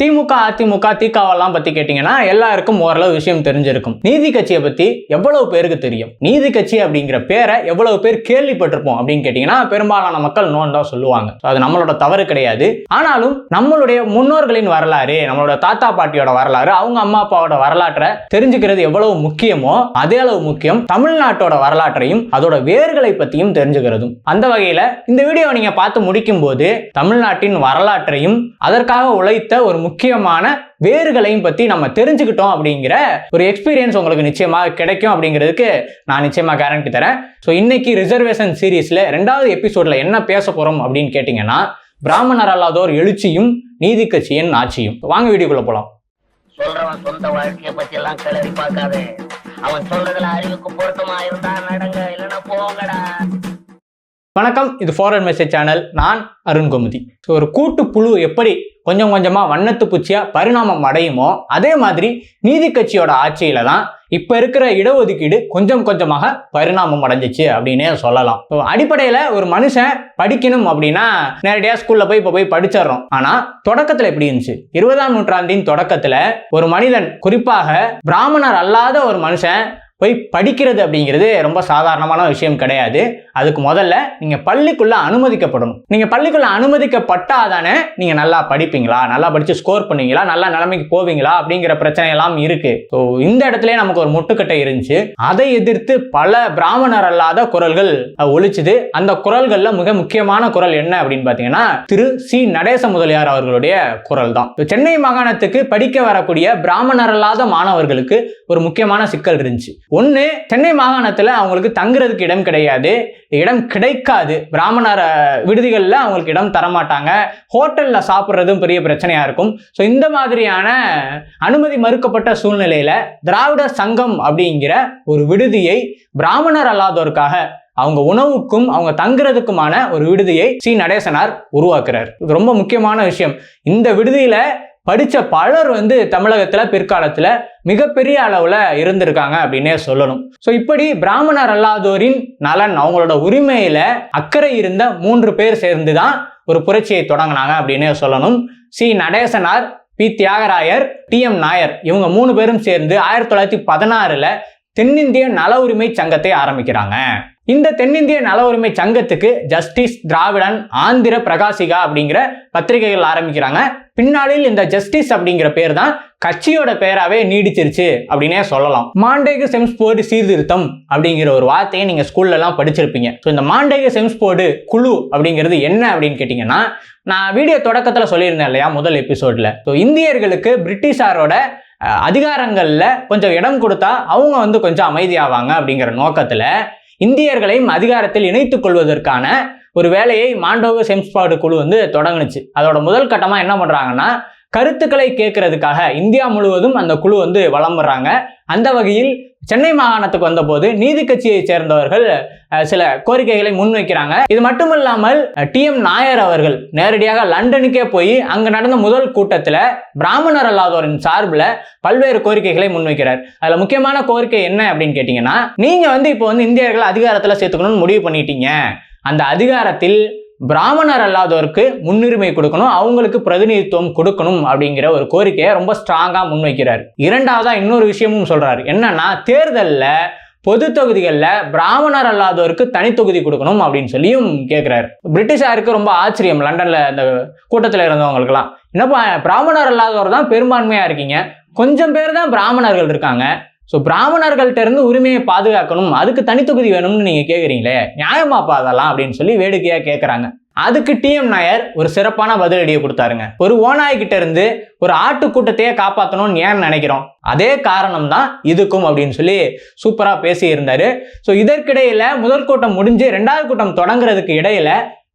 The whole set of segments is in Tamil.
திமுக அதிமுக திகாவெல்லாம் பத்தி கேட்டீங்கன்னா எல்லாருக்கும் ஓரளவு விஷயம் தெரிஞ்சிருக்கும். நீதி கட்சியை பத்தி எவ்வளவு பேருக்கு தெரியும்? நீதி கட்சி அப்படிங்கிற பேரை எவ்வளவு பேர் கேள்விப்பட்டிருப்போம் அப்படின்னு கேட்டீங்கன்னா பெரும்பாலான மக்கள் நோன் தான் சொல்லுவாங்க. அது நம்மளோட தவறு கிடையாது. ஆனாலும் நம்மளுடைய முன்னோர்களின் வரலாறு நம்மளோட தாத்தா பாட்டியோட வரலாறு அவங்க அம்மா அப்பாவோட வரலாற்றை தெரிஞ்சுக்கிறது எவ்வளவு முக்கியமோ அதே அளவு முக்கியம் தமிழ்நாட்டோட வரலாற்றையும் அதோட வேர்களை பத்தியும் தெரிஞ்சுக்கிறதும். அந்த வகையில இந்த வீடியோவை நீங்க பார்த்து முடிக்கும் போது தமிழ்நாட்டின் வரலாற்றையும் அதற்காக உழைத்த ஒரு முக்கியமான வேர்களையும் பத்தி நம்ம தெரிஞ்சுக்கிட்டோம் அப்படிங்கிற ஒரு எக்ஸ்பீரியன்ஸ் உங்களுக்கு நிச்சயமா கிடைக்கும் அப்படிங்கிறதுக்கு நான் நிச்சயமா கேரண்டி தரேன். ஸோ இன்னைக்கு ரிசர்வேஷன் சீரீஸ்ல ரெண்டாவது எபிசோட்ல என்ன பேச போறோம் அப்படின்னு கேட்டீங்கன்னா பிராமணர் அல்லாதோர் எழுச்சியும் நீதி கட்சியின் ஆட்சியும். வாங்க வீடியோக்குள்ள போலாம். சொல்றவன் சொந்த வாழ்க்கைய பத்தி எல்லாம் கிளறி பார்க்காதே. அவன் சொல்றதுல அறிவுக்கு பொருத்தமா இருந்தா நடங்க இல்லைன்னா போங்கடா. வணக்கம் இது ஃபாரன் மெசேஜ் சேனல் நான் அருண் கோமதி. ஸோ ஒரு கூட்டு புழு எப்படி கொஞ்சம் கொஞ்சமாக வண்ணத்து பூச்சியாக பரிணாமம் அடையுமோ அதே மாதிரி நீதி கட்சியோட ஆட்சியில தான் இப்போ இருக்கிற இடஒதுக்கீடு கொஞ்சம் கொஞ்சமாக பரிணாமம் அடைஞ்சிச்சு அப்படின்னே சொல்லலாம். ஸோ அடிப்படையில் ஒரு மனுஷன் படிக்கணும் அப்படின்னா நேரடியாக ஸ்கூலில் போய் இப்போ போய் படிச்சிடுறோம். ஆனால் தொடக்கத்தில் எப்படி இருந்துச்சு? இருபதாம் நூற்றாண்டின் தொடக்கத்தில் ஒரு மனிதன் குறிப்பாக பிராமணர் அல்லாத ஒரு மனுஷன் போய் படிக்கிறது அப்படிங்கிறது ரொம்ப சாதாரணமான விஷயம் கிடையாது. அதுக்கு முதல்ல நீங்கள் பள்ளிக்குள்ளே அனுமதிக்கப்படணும். நீங்கள் பள்ளிக்குள்ளே அனுமதிக்கப்பட்டாதானே நீங்கள் நல்லா படிப்பீங்களா? நல்லா படித்து ஸ்கோர் பண்ணுவீங்களா? நல்லா நிலைமைக்கு போவீங்களா? அப்படிங்கிற பிரச்சனையெல்லாம் இருக்குது ஸோ இந்த இடத்துல நமக்கு ஒரு முட்டுக்கட்டை இருந்துச்சு. அதை எதிர்த்து பல பிராமணர் அல்லாத குரல்கள் ஒழிச்சுது அந்த குரல்களில் மிக முக்கியமான குரல் என்ன அப்படின்னு பார்த்தீங்கன்னா திரு சி. நடேச முதலியார் அவர்களுடைய குரல் தான் சென்னை மாகாணத்துக்கு படிக்க வரக்கூடிய பிராமணர் அல்லாத மாணவர்களுக்கு ஒரு முக்கியமான சிக்கல் இருந்துச்சு. ஒன்று சென்னை மாகாணத்தில் அவங்களுக்கு தங்குறதுக்கு இடம் கிடையாது. இடம் கிடைக்காது. பிராமணர் விடுதிகளில் அவங்களுக்கு இடம் தரமாட்டாங்க. ஹோட்டலில் சாப்பிட்றதும் பெரிய பிரச்சனையாக இருக்கும். ஸோ இந்த மாதிரியான அனுமதி மறுக்கப்பட்ட சூழ்நிலையில் திராவிட சங்கம் அப்படிங்கிற ஒரு விடுதியை பிராமணர் அல்லாதோருக்காக அவங்க உணவுக்கும் அவங்க தங்குறதுக்குமான ஒரு விடுதியை சி. நடேசனார் உருவாக்குறார். இது ரொம்ப முக்கியமான விஷயம். இந்த விடுதியில படித்த பலர் வந்து தமிழகத்தில் பிற்காலத்தில் மிகப்பெரிய அளவில் இருந்திருக்காங்க அப்படின்னே சொல்லணும். ஸோ இப்படி பிராமணர் அல்லாதோரின் நலன் அவங்களோட உரிமையில் அக்கறை இருந்த மூன்று பேர் சேர்ந்து தான் ஒரு புரட்சியை தொடங்கினாங்க அப்படின்னே சொல்லணும். C. Natesanar P. Theagarayar T. M. Nair இவங்க மூணு பேரும் சேர்ந்து ஆயிரத்தி தொள்ளாயிரத்தி பதினாறில் தென்னிந்திய நல உரிமை சங்கத்தை ஆரம்பிக்கிறாங்க. இந்த தென்னிந்திய நல உரிமை சங்கத்துக்கு ஜஸ்டிஸ் திராவிடன் ஆந்திர பிரகாசிகா அப்படிங்கிற பத்திரிகைகள் ஆரம்பிக்கிறாங்க. பின்னாளில் இந்த ஜஸ்டிஸ் அப்படிங்கிற பேர் தான் கட்சியோட பேராவே நீடிச்சிருச்சு அப்படின்னே சொல்லலாம். மாண்டேக செம்ஸ்போர்டு சீர்திருத்தம் அப்படிங்கிற ஒரு வார்த்தையை நீங்க ஸ்கூல்ல எல்லாம் படிச்சிருப்பீங்க. ஸோ இந்த மாண்டேக செம்ஸ்போர்டு குழு அப்படிங்கிறது என்ன அப்படின்னு கேட்டிங்கன்னா நான் வீடியோ தொடக்கத்தில் சொல்லியிருந்தேன் இல்லையா முதல் எபிசோட்ல ஸோ இந்தியர்களுக்கு பிரிட்டிஷாரோட அதிகாரங்களில் கொஞ்சம் இடம் கொடுத்தா அவங்க வந்து கொஞ்சம் அமைதியாவாங்க அப்படிங்கிற நோக்கத்தில் இந்தியர்களையும் அதிகாரத்தில் இணைத்துக் கொள்வதற்கான ஒரு வேலையை மாண்டோவ செம்ஸ்பாடு குழு வந்து தொடங்குனுச்சு. அதோட முதல் கட்டமாக என்ன பண்ணுறாங்கன்னா கருத்துக்களை கேட்கறதுக்காக இந்தியா முழுவதும் அந்த குழு வந்து வலம் வர்றாங்க அந்த வகையில் சென்னை மாகாணத்துக்கு வந்தபோது நீதி கட்சியை சேர்ந்தவர்கள் சில கோரிக்கைகளை முன்வைக்கிறாங்க. இது மட்டும் இல்லாமல் டி எம் நாயர் அவர்கள் நேரடியாக லண்டனுக்கே போய் அங்கு நடந்த முதல் கூட்டத்தில் பிராமணர் அல்லாதோரின் சார்பில் பல்வேறு கோரிக்கைகளை முன்வைக்கிறார். அதில் முக்கியமான கோரிக்கை என்ன அப்படின்னு கேட்டிங்கன்னா நீங்கள் வந்து இப்போ வந்து இந்தியர்களை அதிகாரத்தில் சேர்த்துக்கணும்னு முடிவு பண்ணிட்டீங்க. அந்த அதிகாரத்தில் பிராமணர் அல்லாதோருக்கு முன்னுரிமை கொடுக்கணும் அவங்களுக்கு பிரதிநிதித்துவம் கொடுக்கணும் அப்படிங்கிற ஒரு கோரிக்கையை ரொம்ப ஸ்ட்ராங்காக முன்வைக்கிறார். இரண்டாவதா இன்னொரு விஷயமும் சொல்றாரு. என்னன்னா தேர்தலில் பொது தொகுதிகளில் பிராமணர் அல்லாதோருக்கு தனித்தொகுதி கொடுக்கணும் அப்படின்னு சொல்லியும் கேட்குறாரு பிரிட்டிஷாருக்கு ரொம்ப ஆச்சரியம் லண்டனில் அந்த கூட்டத்தில் இருந்தவங்களுக்குலாம் என்னப்பா பிராமணர் அல்லாதவர் தான் பெரும்பான்மையாக இருக்கீங்க. கொஞ்சம் பேர் தான் பிராமணர்கள் இருக்காங்க. ஸோ பிராமணர்கள்ட்ட இருந்து உரிமையை பாதுகாக்கணும். அதுக்கு தனித்தொகுதி வேணும்னு நீங்கள் கேட்குறீங்களே நியாயமாப்பா அதெல்லாம் அப்படின்னு சொல்லி வேடிக்கையாக கேட்குறாங்க அதுக்கு டிஎம் நாயர் ஒரு சிறப்பான பதிலடியை கொடுத்தாருங்க. ஒரு ஓநாய்கிட்ட இருந்து ஒரு ஆட்டு கூட்டத்தையே காப்பாற்றணும்னு ஏன் நினைக்கிறோம்? அதே காரணம் தான் இதுக்கும் அப்படின்னு சொல்லி சூப்பராக பேசியிருந்தாரு. ஸோ இதற்கிடையில முதல் கூட்டம் முடிஞ்சு ரெண்டாவது கூட்டம் தொடங்குறதுக்கு இடையில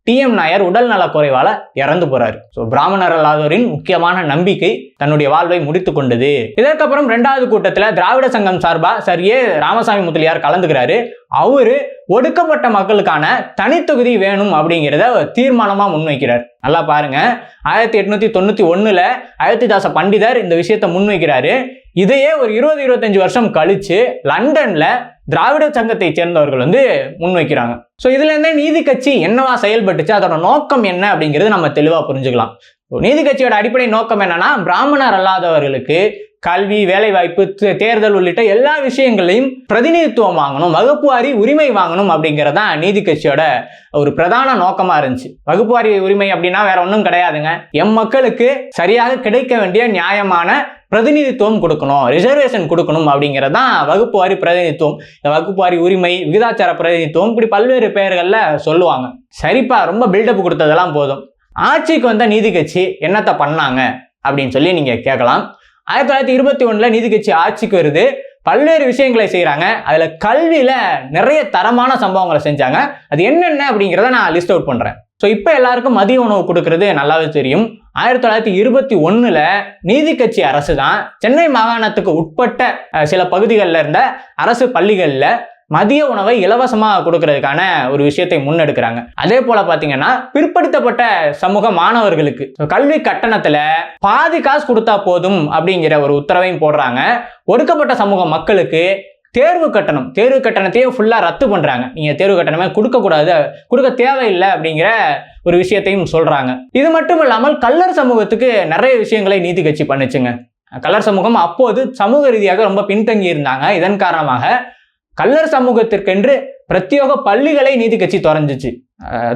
டிஎம் நாயர் உடல் நலக்குறைவால இறந்து போறாரு. ஸோ பிராமணர் அல்லாதோரின் முக்கியமான நம்பிக்கை தன்னுடைய வாழ்வை முடித்து கொண்டது. இதற்கப்புறம் ரெண்டாவது கூட்டத்தில் திராவிட சங்கம் சார்பா சர் ஏ ராமசாமி முதலியார் கலந்துக்கிறாரு. அவரு ஒடுக்கப்பட்ட மக்களுக்கான தனித்தொகுதி வேணும் அப்படிங்கிறத தீர்மானமா முன்வைக்கிறார். நல்லா பாருங்க. ஆயிரத்தி எட்நூத்தி தொண்ணூத்தி ஒண்ணுல அயோத்திதாச பண்டிதர் இந்த விஷயத்தை முன்வைக்கிறாரு. இதையே ஒரு இருபது இருபத்தஞ்சு வருஷம் கழிச்சு லண்டன்ல திராவிட சங்கத்தை சேர்ந்தவர்கள் வந்து முன்வைக்கிறாங்க. ஸோ இதுல இருந்தே நீதி கட்சி என்னவா செயல்பட்டுச்சு? அதோட நோக்கம் என்ன அப்படிங்கிறது நம்ம தெளிவா புரிஞ்சுக்கலாம். நீதி கட்சியோட அடிப்படை நோக்கம் என்னன்னா பிராமணர் அல்லாதவர்களுக்கு கல்வி வேலைவாய்ப்பு தே- தேர்தல் உள்ளிட்ட எல்லா விஷயங்களையும் பிரதிநிதித்துவம் வாங்கணும் வகுப்பு வாரி உரிமை வாங்கணும் அப்படிங்கிறது தான் நீதி கட்சியோட ஒரு பிரதான நோக்கமா இருந்துச்சு. வகுப்பு வாரி உரிமை அப்படின்னா வேற ஒன்றும் கிடையாதுங்க. எம் மக்களுக்கு சரியாக கிடைக்க வேண்டிய நியாயமான பிரதிநிதித்துவம் கொடுக்கணும் ரிசர்வேஷன் கொடுக்கணும் அப்படிங்கிறது தான் வகுப்பு வாரி பிரதிநிதித்துவம். இந்த வகுப்பு வாரி உரிமை விகிதாச்சார பிரதிநிதித்துவம் இப்படி பல்வேறு பெயர்களில் சொல்லுவாங்க. சரிப்பா ரொம்ப பில்டப் கொடுத்ததெல்லாம் போதும். ஆட்சிக்கு வந்த நீதி கட்சி என்னத்தை பண்ணாங்க அப்படின்னு சொல்லி நீங்கள் கேட்கலாம். ஆயிரத்தி தொள்ளாயிரத்தி இருபத்தி ஒன்றில் நீதி கட்சி ஆட்சிக்கு வருது. பல்வேறு விஷயங்களை செய்கிறாங்க அதில் கல்வியில் நிறைய தரமான சம்பவங்களை செஞ்சாங்க. அது என்னென்ன அப்படிங்கிறத நான் லிஸ்ட் அவுட் பண்ணுறேன் ஸோ இப்போ எல்லாருக்கும் மதிய உணவு கொடுக்கறது நல்லாவே தெரியும். ஆயிரத்தி தொள்ளாயிரத்தி இருபத்தி ஒன்றில் நீதி கட்சி அரசு தான் சென்னை மாகாணத்துக்கு உட்பட்ட சில பகுதிகளில் இருந்த அரசு பள்ளிகளில் மதிய உணவை இலவசமாக கொடுக்கறதுக்கான ஒரு விஷயத்தை முன்னெடுக்கிறாங்க. அதே போல பார்த்தீங்கன்னா பிற்படுத்தப்பட்ட சமூக மாணவர்களுக்கு கல்வி கட்டணத்துல பாதி காசு கொடுத்தா போதும் அப்படிங்கிற ஒரு உத்தரவையும் போடுறாங்க. ஒடுக்கப்பட்ட சமூக மக்களுக்கு தேர்வு கட்டணம். தேர்வு கட்டணத்தையே ஃபுல்லாக ரத்து பண்ணுறாங்க நீங்கள் தேர்வு கட்டணமே கொடுக்கக்கூடாது கொடுக்க தேவையில்லை அப்படிங்கிற ஒரு விஷயத்தையும் சொல்கிறாங்க இது மட்டும் இல்லாமல் கல்லர் சமூகத்துக்கு நிறைய விஷயங்களை நீதி கட்சி பண்ணுச்சுங்க. கல்லர் சமூகம் அப்போது சமூக ரீதியாக ரொம்ப பின்தங்கி இருந்தாங்க. இதன் காரணமாக கல்லர் சமூகத்திற்கென்று பிரத்யேக பள்ளிகளை நீதி கட்சி திறந்துச்சு.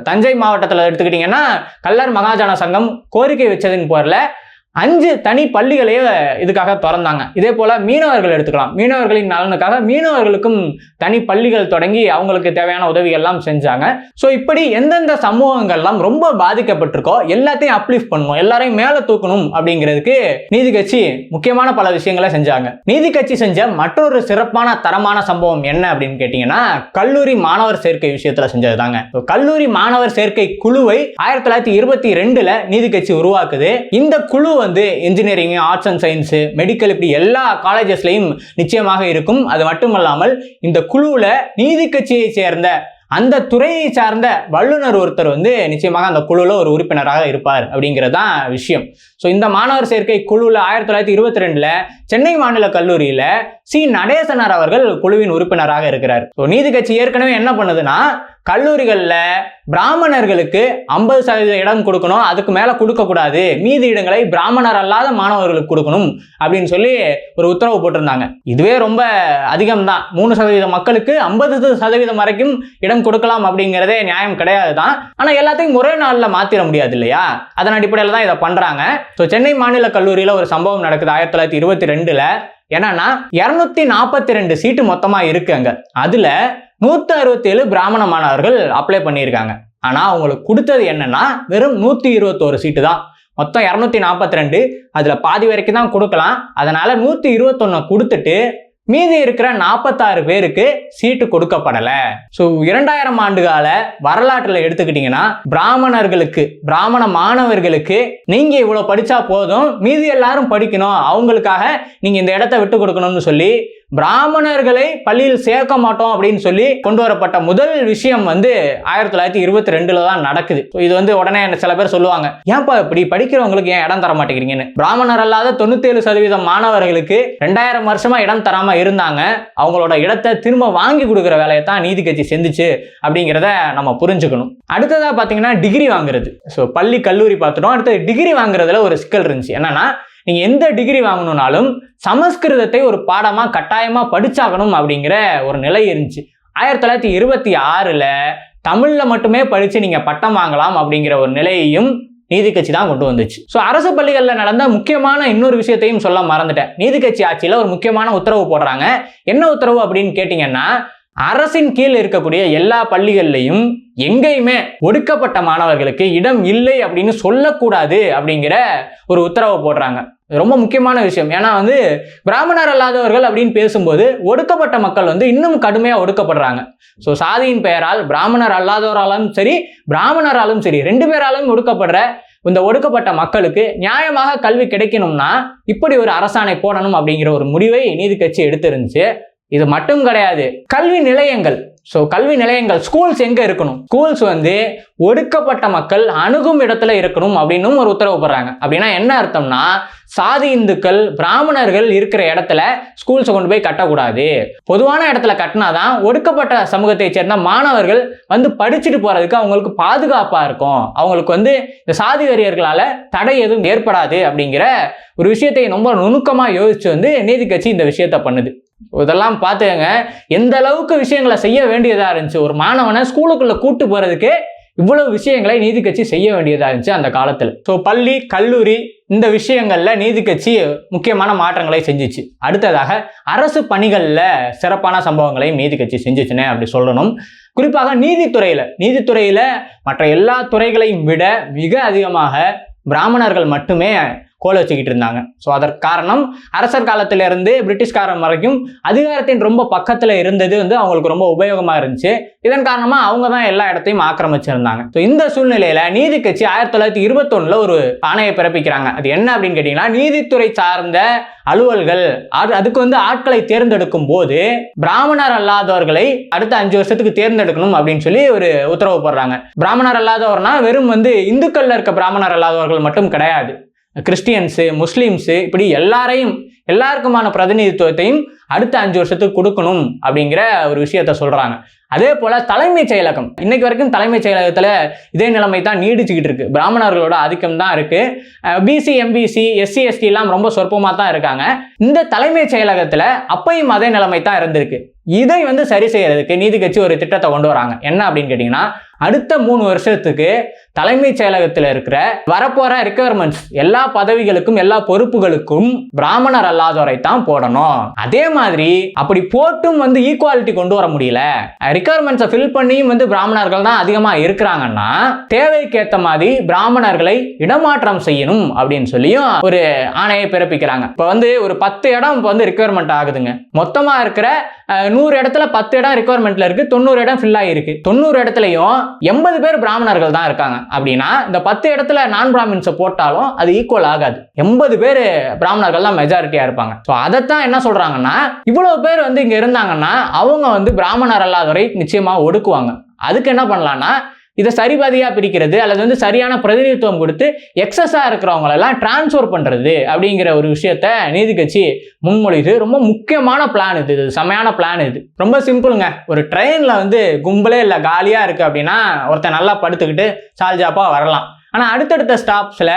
தஞ்சை மாவட்டத்தில் எடுத்துக்கிட்டிங்கன்னா கல்லர் மகாஜன சங்கம் கோரிக்கை வச்சதின் பேரில் அஞ்சு தனி பள்ளிகளையே இதுக்காக திறந்தாங்க. இதே போல மீனவர்கள் எடுத்துக்கலாம். மீனவர்களின் நலனுக்காக மீனவர்களுக்கும் தனி பள்ளிகள் தொடங்கி அவங்களுக்கு தேவையான உதவிகள்லாம் செஞ்சாங்க. ஸோ இப்படி எந்தெந்த சமூகங்கள்லாம் ரொம்ப பாதிக்கப்பட்டிருக்கோ எல்லாத்தையும் அப்லிஃப்ட் பண்ணணும் எல்லாரையும் மேலே தூக்கணும் அப்படிங்கிறதுக்கு நீதி கட்சி முக்கியமான பல விஷயங்களை செஞ்சாங்க. நீதி கட்சி செஞ்ச மற்றொரு சிறப்பான தரமான சம்பவம் என்ன அப்படின்னு கேட்டிங்கன்னா கல்லூரி மாணவர் சேர்க்கை விஷயத்துல செஞ்சது தாங்க கல்லூரி மாணவர் சேர்க்கை குழுவை ஆயிரத்தி தொள்ளாயிரத்தி இருபத்தி ரெண்டுல நீதி கட்சி உருவாக்குது. இந்த குழு வந்து engineering arts and science medical இப்படி எல்லா காலேஜஸ்லையும் நிச்சயமாக இருக்கும். அது மட்டுமல்லாமல் இந்த குழுவில் நீதி கட்சியை சேர்ந்த அந்த துறையை சார்ந்த வல்லுனர் ஒருத்தர் வந்து நிச்சயமாக அந்த குழுவில் ஒரு உறுப்பினராக இருப்பார் அப்படிங்கிறதான் விஷயம். ஸோ இந்த மாணவர் சேர்க்கை குழுவில் ஆயிரத்தி தொள்ளாயிரத்தி இருபத்தி ரெண்டில் சென்னை மாநில கல்லூரியில் சி. நடேசனார் அவர்கள் குழுவின் உறுப்பினராக இருக்கிறார். ஸோ நீதி கட்சி ஏற்கனவே என்ன பண்ணுதுன்னா கல்லூரிகளில் பிராமணர்களுக்கு ஐம்பது சதவீத இடம் கொடுக்கணும் அதுக்கு மேலே கொடுக்கக்கூடாது. மீதி இடங்களை பிராமணர் அல்லாத மாணவர்களுக்கு கொடுக்கணும் அப்படின்னு சொல்லி ஒரு உத்தரவு போட்டிருந்தாங்க. இதுவே ரொம்ப அதிகம் தான் மூணு சதவீத மக்களுக்கு ஐம்பது சதவீதம் வரைக்கும் இடம் கொடுக்கலாம் அப்படிங்கிறதே நியாயம் கிடையாது தான் ஆனால் எல்லாத்தையும் ஒரே நாளில் மாற்றிட முடியாது இல்லையா? அதன் அடிப்படையில் தான் இதை பண்ணுறாங்க ஸோ சென்னை மாநில கல்லூரியில் ஒரு சம்பவம் நடக்குது. ஆயிரத்தி தொள்ளாயிரத்தி இருபத்தி ரெண்டில் என்னன்னா இரநூத்தி நாற்பத்தி ரெண்டு சீட்டு மொத்தமாக இருக்கு அங்கே. அதில் நூற்றி அறுபத்தேழு பிராமண மாணவர்கள் அப்ளை பண்ணியிருக்காங்க. ஆனால் அவங்களுக்கு கொடுத்தது என்னன்னா வெறும் நூற்றி இருபத்தோரு சீட்டு தான். மொத்தம் இரநூத்தி நாற்பத்தி ரெண்டு அதில் பாதி வரைக்கும் தான் கொடுக்கலாம். அதனால நூற்றி இருபத்தொன்னு கொடுத்துட்டு மீதி இருக்கிற நாற்பத்தாறு பேருக்கு சீட்டு கொடுக்கப்படலை. ஸோ இரண்டாயிரம் ஆண்டு கால வரலாற்றில் எடுத்துக்கிட்டிங்கன்னா பிராமணர்களுக்கு பிராமண மாணவர்களுக்கு நீங்கள் இவ்வளோ படித்தா போதும் மீதி எல்லாரும் படிக்கணும். அவங்களுக்காக நீங்கள் இந்த இடத்த விட்டு கொடுக்கணும்னு சொல்லி பிராமணர்களை பள்ளியில் சேர்க்க மாட்டோம் அப்படின்னு சொல்லி கொண்டு வரப்பட்ட முதல் விஷயம் வந்து ஆயிரத்தி தொள்ளாயிரத்தி இருபத்தி ரெண்டுல தான் நடக்குது. இது வந்து உடனே சில பேர் சொல்லுவாங்க ஏன்பா இப்படி படிக்கிறவங்களுக்கு ஏன் இடம் தர மாட்டேங்கிறீங்கன்னு? பிராமணர் அல்லாத தொண்ணூத்தேழு சதவீதம் மாணவர்களுக்கு ரெண்டாயிரம் வருஷமா இடம் தராம இருந்தாங்க. அவங்களோட இடத்தை திரும்ப வாங்கி கொடுக்குற வேலையை தான் நீதி கட்சி செஞ்சுச்சு அப்படிங்கிறத நம்ம புரிஞ்சுக்கணும். அடுத்ததாக பார்த்தீங்கன்னா டிகிரி வாங்குறது. ஸோ பள்ளி கல்லூரி பார்த்துட்டோம். அடுத்தது டிகிரி வாங்குறதுல ஒரு சிக்கல் இருந்துச்சு. என்னன்னா நீங்க எந்த டிகிரி வாங்கணும்னாலும் சமஸ்கிருதத்தை ஒரு பாடமா கட்டாயமா படிச்சாகணும் அப்படிங்கிற ஒரு நிலை இருந்துச்சு. ஆயிரத்தி தொள்ளாயிரத்தி இருபத்தி ஆறுல தமிழ்ல மட்டுமே படிச்சு நீங்க பட்டம் வாங்கலாம் அப்படிங்கிற ஒரு நிலையையும் நீதி கட்சி தான் கொண்டு வந்துச்சு. ஸோ அரசு பள்ளிகளில் நடந்த முக்கியமான இன்னொரு விஷயத்தையும் சொல்ல மறந்துட்டேன். நீதி கட்சி ஆட்சியில் ஒரு முக்கியமான உத்தரவு போடுறாங்க. என்ன உத்தரவு அப்படின்னு கேட்டிங்கன்னா அரசின் கீழ் இருக்கக்கூடிய எல்லா பள்ளிகள்லையும் எங்கேயுமே ஒடுக்கப்பட்ட மாணவர்களுக்கு இடம் இல்லை அப்படின்னு சொல்லக்கூடாது அப்படிங்கிற ஒரு உத்தரவை போடுறாங்க. ரொம்ப முக்கியமான விஷயம். ஏன்னா வந்து பிராமணர் அல்லாதவர்கள் அப்படின்னு பேசும்போது ஒடுக்கப்பட்ட மக்கள் வந்து இன்னும் கடுமையாக ஒடுக்கப்படுறாங்க. ஸோ சாதியின் பெயரால் பிராமணர் அல்லாதவராலும் சரி பிராமணராலும் சரி ரெண்டு பேராலும் ஒடுக்கப்படுற இந்த ஒடுக்கப்பட்ட மக்களுக்கு நியாயமாக கல்வி கிடைக்கணும்னா இப்படி ஒரு அரசாணை போடணும் அப்படிங்கிற ஒரு முடிவை நீதி கட்சி எடுத்திருந்துச்சு. இது மட்டும் கிடையாது. கல்வி நிலையங்கள் ஸோ கல்வி நிலையங்கள் ஸ்கூல்ஸ் எங்கே இருக்கணும்? ஸ்கூல்ஸ் வந்து ஒடுக்கப்பட்ட மக்கள் அணுகும் இடத்துல இருக்கணும் அப்படின்னும் ஒரு உத்தரவு போடுறாங்க. அப்படின்னா என்ன அர்த்தம்னா சாதி இந்துக்கள் பிராமணர்கள் இருக்கிற இடத்துல ஸ்கூல்ஸை கொண்டு போய் கட்டக்கூடாது. பொதுவான இடத்துல கட்டினாதான் ஒடுக்கப்பட்ட சமூகத்தை சேர்ந்த மாணவர்கள் வந்து படிச்சுட்டு போகிறதுக்கு அவங்களுக்கு பாதுகாப்பாக இருக்கும். அவங்களுக்கு வந்து இந்த சாதி வெறியர்களால தடை எதுவும் ஏற்படாது அப்படிங்கிற ஒரு விஷயத்தை ரொம்ப நுணுக்கமாக யோசிச்சு வந்து நீதி கட்சி இந்த விஷயத்த பண்ணுது. இதெல்லாம் பார்த்துக்கங்க. எந்த அளவுக்கு விஷயங்களை செய்ய வேண்டியதாக இருந்துச்சு. ஒரு மாணவனை ஸ்கூலுக்குள்ளே கூட்டு போகிறதுக்கு இவ்வளவு விஷயங்களை நீதி கட்சி செய்ய வேண்டியதாக இருந்துச்சு அந்த காலத்தில். ஸோ பள்ளி கல்லூரி இந்த விஷயங்களில் நீதி கட்சி முக்கியமான மாற்றங்களை செஞ்சுச்சு. அடுத்ததாக அரசு பணிகளில் சிறப்பான சம்பவங்களை நீதி கட்சி செஞ்சுச்சுன்னு அப்படி சொல்லணும். குறிப்பாக நீதித்துறையில் நீதித்துறையில் மற்ற எல்லா துறைகளையும் விட மிக அதிகமாக பிராமணர்கள் மட்டுமே கோல வச்சுக்கிட்டு இருந்தாங்க. ஸோ அதற்கு காரணம் அரசர் காலத்திலிருந்து பிரிட்டிஷ்காரன் வரைக்கும் அதிகாரத்தின் ரொம்ப பக்கத்தில் இருந்தது வந்து அவங்களுக்கு ரொம்ப உபயோகமாக இருந்துச்சு. இதன் காரணமாக அவங்க தான் எல்லா இடத்தையும் ஆக்கிரமிச்சிருந்தாங்க. ஸோ இந்த சூழ்நிலையில் நீதி கட்சி ஆயிரத்தி தொள்ளாயிரத்தி இருபத்தொன்னில் ஒரு ஆணையை பிறப்பிக்கிறாங்க. அது என்ன அப்படின்னு கேட்டிங்கன்னா நீதித்துறை சார்ந்த அலுவல்கள் அது அதுக்கு வந்து ஆட்களை தேர்ந்தெடுக்கும் போது பிராமணர் அல்லாதவர்களை அடுத்த அஞ்சு வருஷத்துக்கு தேர்ந்தெடுக்கணும் அப்படின்னு சொல்லி ஒரு உத்தரவு போடுறாங்க. பிராமணர் அல்லாதவர்னா வெறும் வந்து இந்துக்கள்ல இருக்க பிராமணர் அல்லாதவர்கள் மட்டும் கிடையாது. கிறிஸ்டியன்ஸு முஸ்லீம்ஸு இப்படி எல்லாரையும் எல்லாருக்குமான பிரதிநிதித்துவத்தையும் அடுத்த அஞ்சு வருஷத்துக்கு கொடுக்கணும் அப்படிங்கிற ஒரு விஷயத்த சொல்கிறாங்க அதே போல் தலைமைச் செயலகம். இன்னைக்கு வரைக்கும் தலைமைச் செயலகத்தில் இதே நிலைமை தான் நீடிச்சுக்கிட்டு இருக்கு. பிராமணர்களோட ஆதிக்கம் தான் இருக்கு. பிசி எம்பிசி எஸ்சி எஸ்டிலாம் ரொம்ப சொற்பமாக தான் இருக்காங்க. இந்த தலைமைச் செயலகத்தில் அப்பையும் அதே நிலைமை தான் இருந்திருக்கு. இதை வந்து சரி செய்யறதுக்கு நீதி கட்சி ஒரு திட்டத்தை கொண்டு வராங்க. என்ன அப்படின்னு கேட்டிங்கன்னா அடுத்த மூணு வருஷத்துக்கு தலைமைச் செயலகத்தில் இருக்கிற வரப்போற ரிக்குவயர்மெண்ட்ஸ் எல்லா பதவிகளுக்கும் எல்லா பொறுப்புகளுக்கும் பிராமணர் அல்லாதவரை தான் போடணும். அதே மாதிரி அப்படி போட்டும் வந்து ஈக்குவாலிட்டி கொண்டு வர முடியல. ரிக்குவயர்மெண்ட்ஸை ஃபில் பண்ணியும் வந்து பிராமணர்கள் தான் அதிகமாக இருக்கிறாங்கன்னா தேவைக்கேற்ற மாதிரி பிராமணர்களை இடமாற்றம் செய்யணும் அப்படின்னு சொல்லியும் ஒரு ஆணையை பிறப்பிக்கிறாங்க. இப்போ வந்து ஒரு பத்து இடம் இப்போ வந்து ரிக்குவயர்மெண்ட் ஆகுதுங்க. மொத்தமாக இருக்கிற நூறு இடத்துல பத்து இடம் ரிக்குவயர்மெண்ட்ல இருக்கு தொண்ணூறு இடம் ஃபில் ஆகிருக்கு தொண்ணூறு இடத்துலையும் எண்பது பேர் பிராமணர்கள் தான் இருக்காங்க. அப்படின்னா இந்த பத்து இடத்துல நான் பிராமின்ஸை போட்டாலும் அது ஈக்குவல் ஆகாது. எண்பது பேர் பிராமணர்கள் தான் மெஜாரிட்டியா இருப்பாங்க. ஸோ அதைத்தான் என்ன சொல்றாங்கன்னா இவ்வளவு பேர் வந்து இங்க இருந்தாங்கன்னா அவங்க வந்து பிராமணர் அல்லாதவரை நிச்சயமா ஒடுக்குவாங்க. அதுக்கு என்ன பண்ணலாம்னா இதை சரிபதியாக பிரிக்கிறது அல்லது வந்து சரியான பிரதிநிதித்துவம் கொடுத்து எக்ஸஸாக இருக்கிறவங்களெல்லாம் டிரான்ஸ்ஃபர் பண்ணுறது அப்படிங்கிற ஒரு விஷயத்த நீதி கட்சி முன்மொழிது. ரொம்ப முக்கியமான பிளான் இது. இது செமையான பிளான் இது. ரொம்ப சிம்பிளுங்க ஒரு ட்ரெயினில் வந்து கும்பலே இல்லை காலியாக இருக்குது அப்படின்னா ஒருத்தன் நல்லா படுத்துக்கிட்டு சால்ஜாப்பாக வரலாம். ஆனால் அடுத்தடுத்த ஸ்டாப்ஸில்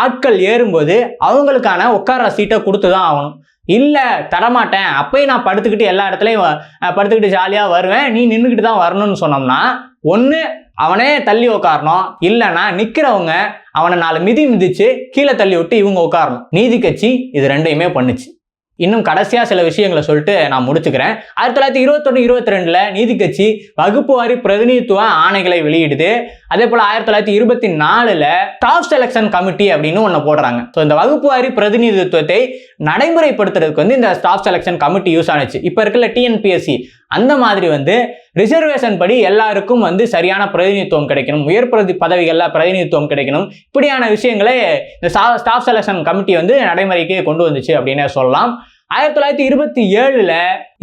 ஆட்கள் ஏறும்போது அவங்களுக்கான உட்கார்ற சீட்டை கொடுத்து தான் ஆகணும். இல்லை தரமாட்டேன். அப்பயும் நான் படுத்துக்கிட்டு எல்லா இடத்துலையும் படுத்துக்கிட்டு ஜாலியாக வருவேன். நீ நின்றுக்கிட்டு தான் வரணும்னு சொன்னோம்னா ஒன்று அவனே தள்ளி உட்காரணும் இல்லைன்னா நிற்கிறவங்க அவனை நாலு மிதி மிதிச்சு கீழே தள்ளி விட்டு இவங்க உட்காரணும் நீதி கட்சி இது ரெண்டையுமே பண்ணுச்சு. இன்னும் கடைசியாக சில விஷயங்களை சொல்லிட்டு நான் முடிச்சுக்கிறேன். ஆயிரத்தி தொள்ளாயிரத்தி இருபத்தொன்று இருபத்தி ரெண்டில் நீதி கட்சி வகுப்பு வாரி பிரதிநிதித்துவ ஆணைகளை வெளியிடுது. அதே போல் ஆயிரத்தி தொள்ளாயிரத்தி இருபத்தி நாலில் ஸ்டாஃப் செலெக்ஷன் கமிட்டி அப்படின்னு ஒன்று போடுறாங்க. ஸோ இந்த வகுப்பு வாரி பிரதிநிதித்துவத்தை நடைமுறைப்படுத்துறதுக்கு வந்து இந்த ஸ்டாஃப் செலெக்ஷன் கமிட்டி யூஸ் ஆனுச்சு. இப்போ இருக்கிற டிஎன்பிஎஸ்சி அந்த மாதிரி வந்து ரிசர்வேஷன் படி எல்லாருக்கும் வந்து சரியான பிரதிநிதித்துவம் கிடைக்கணும். உயர் பிரதி பதவிகளில் பிரதிநிதித்துவம் கிடைக்கணும். இப்படியான விஷயங்களை இந்த ஸ்டாஃப் செலெக்ஷன் கமிட்டி வந்து நடைமுறைக்கு கொண்டு வந்துச்சு அப்படின்னே சொல்லலாம். ஆயிரத்தி தொள்ளாயிரத்தி இருபத்தி ஏழுல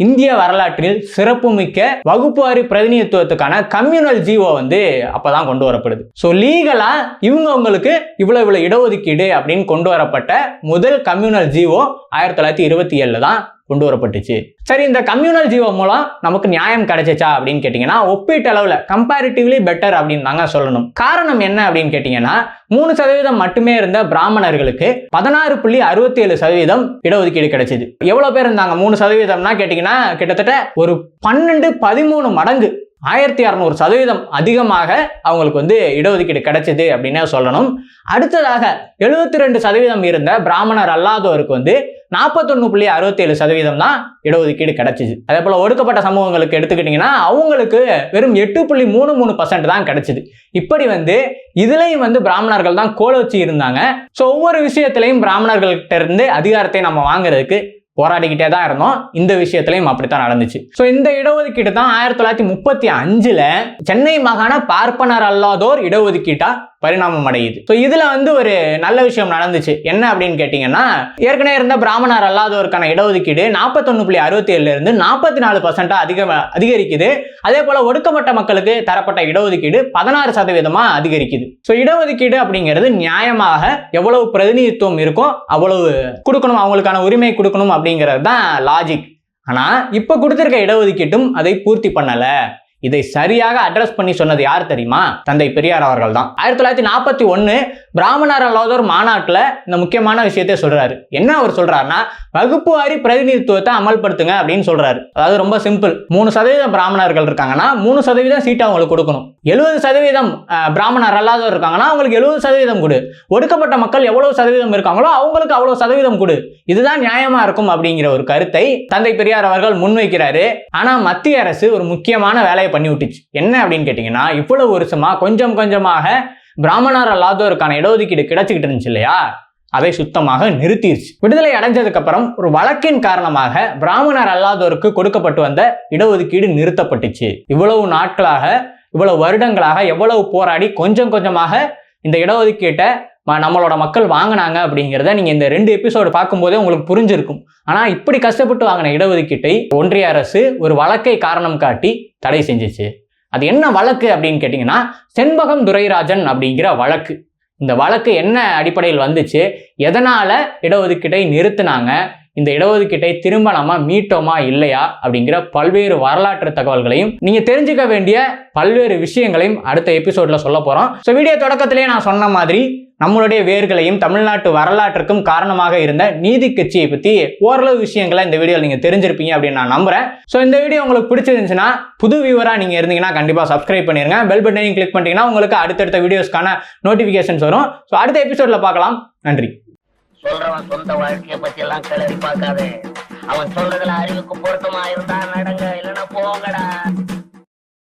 இந்திய வரலாற்றில் சிறப்புமிக்க வகுப்புவாரி பிரதிநிதித்துவத்துக்கான கம்யூனல் ஜீவோ வந்து அப்பதான் கொண்டு வரப்படுது. ஸோ லீகலா இவங்கவுங்களுக்கு இவ்வளவு இவ்வளவு இடஒதுக்கீடு அப்படின்னு கொண்டு வரப்பட்ட முதல் கம்யூனல் ஜீவோ ஆயிரத்தி தொள்ளாயிரத்தி இருபத்தி ஏழுல தான் கொண்டு வரப்பட்டுச்சு சரி இந்த கம்யூனல் ஜீவோ மூலம் நமக்கு நியாயம் கிடைச்சிச்சா அப்படின்னு கேட்டிங்கன்னா ஒப்பீட்டளவில் கம்பேரிட்டிவ்லி பெட்டர் அப்படின்னு தாங்க சொல்லணும். காரணம் என்ன அப்படின்னு கேட்டிங்கன்னா மூணு சதவீதம் மட்டுமே இருந்த பிராமணர்களுக்கு பதினாறு புள்ளி அறுபத்தி ஏழு சதவீதம் இடஒதுக்கீடு கிடைச்சிது. எவ்வளவு பேர் இருந்தாங்க? மூணு சதவீதம்னா கேட்டிங்கன்னா கிட்டத்தட்ட ஒரு பன்னெண்டு பதிமூணு மடங்கு. ஆயிரத்தி அறநூறு சதவீதம் அதிகமாக அவங்களுக்கு வந்து இடஒதுக்கீடு கிடைச்சது அப்படின்னே சொல்லணும். அடுத்ததாக எழுபத்தி ரெண்டு சதவீதம் இருந்த பிராமணர் அல்லாதோருக்கு வந்து நாற்பத்தொன்னு புள்ளி அறுபத்தேழு சதவீதம் தான் இடஒதுக்கீடு கிடைச்சிது. அதே போல் ஒடுக்கப்பட்ட சமூகங்களுக்கு எடுத்துக்கிட்டிங்கன்னா அவங்களுக்கு வெறும் எட்டு புள்ளி மூணு மூணு பர்சன்ட் தான் கிடைச்சிது. இப்படி வந்து இதுலேயும் வந்து பிராமணர்கள் தான் கோல வச்சு இருந்தாங்க. ஸோ ஒவ்வொரு விஷயத்திலையும் பிராமணர்கள்ட்ட இருந்து அதிகாரத்தை நம்ம வாங்குறதுக்கு போராடிக்கிட்டே தான் இருந்தோம். இந்த விஷயத்திலையும் அப்படித்தான் நடந்துச்சு. ஸோ இந்த இடஒதுக்கீடு தான் ஆயிரத்தி தொள்ளாயிரத்தி முப்பத்தி அஞ்சுல சென்னை மாகாண பார்ப்பனர் அல்லாதோர் இடஒதுக்கீட்டா பரிணாமம் அடையுது. ஸோ இதில் வந்து ஒரு நல்ல விஷயம் நடந்துச்சு. என்ன அப்படின்னு கேட்டிங்கன்னா ஏற்கனவே இருந்த பிராமணர் அல்லாதோருக்கான இடஒதுக்கீடு நாற்பத்தொன்னு புள்ளி அறுபத்தி ஏழுல இருந்து நாற்பத்தி நாலு பர்சன்ட்டாக அதிக அதிகரிக்குது. அதே போல் ஒடுக்கப்பட்ட மக்களுக்கு தரப்பட்ட இடஒதுக்கீடு பதினாறு சதவீதமாக அதிகரிக்குது. ஸோ இடஒதுக்கீடு அப்படிங்கிறது நியாயமாக எவ்வளவு பிரதிநிதித்துவம் இருக்கோ அவ்வளவு கொடுக்கணும் அவங்களுக்கான உரிமை கொடுக்கணும் அப்படிங்கிறது தான் லாஜிக் ஆனால் இப்போ கொடுத்துருக்க இடஒதுக்கீட்டும் அதை பூர்த்தி பண்ணலை. இதை சரியாக அட்ரஸ் பண்ணி சொன்னது யார் தெரியுமா? தந்தை பெரியார் அவர்கள் தான் ஆயிரத்தி தொள்ளாயிரத்தி நாற்பத்தி ஒன்று பிராமணர் அல்லாதோர் மாநாட்டில் இந்த முக்கியமான விஷயத்தை சொல்றாரு. என்ன அவர் சொல்றாருன்னா வகுப்பு வாரி பிரதிநிதித்துவத்தை அமல்படுத்துங்க அப்படின்னு சொல்றாரு. அதாவது ரொம்ப சிம்பிள் மூணு சதவீதம் பிராமணர்கள் இருக்காங்கன்னா மூணு சதவீதம் சீட்டை அவங்களுக்கு கொடுக்கணும். எழுபது சதவீதம் பிராமணர் அல்லாதவர் இருக்காங்கன்னா அவங்களுக்கு எழுபது சதவீதம் கொடு. ஒடுக்கப்பட்ட மக்கள் எவ்வளவு சதவீதம் இருக்காங்களோ அவங்களுக்கு அவ்வளவு சதவீதம் கொடு. இதுதான் நியாயமா இருக்கும் அப்படிங்கிற ஒரு கருத்தை தந்தை பெரியார் அவர்கள் முன்வைக்கிறாரு. ஆனா மத்திய அரசு ஒரு முக்கியமான வேலையை பண்ணி விட்டுச்சு என்ன அப்படின்னு கேட்டிங்கன்னா இவ்வளவு வருஷமா கொஞ்சம் கொஞ்சமாக பிராமணர் அல்லாதோருக்கான இடஒதுக்கீடு கிடைச்சிக்கிட்டு இருந்துச்சு இல்லையா? அதை சுத்தமாக நிறுத்திடுச்சு விடுதலை அடைஞ்சதுக்கு அப்புறம் ஒரு வழக்கின் காரணமாக பிராமணர் அல்லாதோருக்கு கொடுக்கப்பட்டு வந்த இடஒதுக்கீடு நிறுத்தப்பட்டுச்சு. இவ்வளவு நாட்களாக இவ்வளவு வருடங்களாக எவ்வளவு போராடி கொஞ்சம் கொஞ்சமாக இந்த இடஒதுக்கீட்டை நம்மளோட மக்கள் வாங்கினாங்க அப்படிங்கிறத நீங்கள் இந்த ரெண்டு எபிசோடு பார்க்கும்போதே உங்களுக்கு புரிஞ்சிருக்கும். ஆனால் இப்படி கஷ்டப்பட்டு வாங்கின இடஒதுக்கீட்டை ஒன்றிய அரசு ஒரு வழக்கை காரணம் காட்டி தடை செஞ்சிச்சு. அது என்ன வழக்கு அப்படின்னு கேட்டிங்கன்னா செண்பகம் துரைராஜன் அப்படிங்கிற வழக்கு. இந்த வழக்கு என்ன அடிப்படையில் வந்துச்சு? எதனால் இடஒதுக்கீட்டை நிறுத்தினாங்க? இந்த இடஒதுக்கீட்டை திரும்ப நம்ம மீட்டோமா இல்லையா? அப்படிங்கிற பல்வேறு வரலாற்று தகவல்களையும் நீங்க தெரிஞ்சுக்க வேண்டிய பல்வேறு விஷயங்களையும் அடுத்த எபிசோட்ல சொல்ல போறோம். ஸோ வீடியோ தொடக்கத்திலேயே நான் சொன்ன மாதிரி நம்மளுடைய வேர்களையும் தமிழ்நாட்டு வரலாற்றுக்கும் காரணமாக இருந்த நீதி கட்சியை பத்தி ஓரளவு விஷயங்களை இந்த வீடியோவில் நீங்க தெரிஞ்சிருப்பீங்க அப்படின்னு நான் நம்புறேன். ஸோ இந்த வீடியோ உங்களுக்கு பிடிச்சிருந்துச்சுன்னா புது வியூவரா நீங்க இருந்தீங்கன்னா கண்டிப்பா சப்ஸ்கிரைப் பண்ணிருங்க. பெல் பட்டனையும் கிளிக் பண்ணிட்டீங்கன்னா உங்களுக்கு அடுத்தடுத்த வீடியோஸ்க்கான நோட்டிபிகேஷன்ஸ் வரும். ஸோ அடுத்த எபிசோட்ல பார்க்கலாம். நன்றி. சொல்றவன் சொந்த வாழ்க்கையை பத்தி எல்லாம் கிளறி பார்க்காதே. அவன் சொல்றதுல அறிவுக்கு பொருத்தமா இருந்தா நடங்க இல்லைன்னா போங்கடா.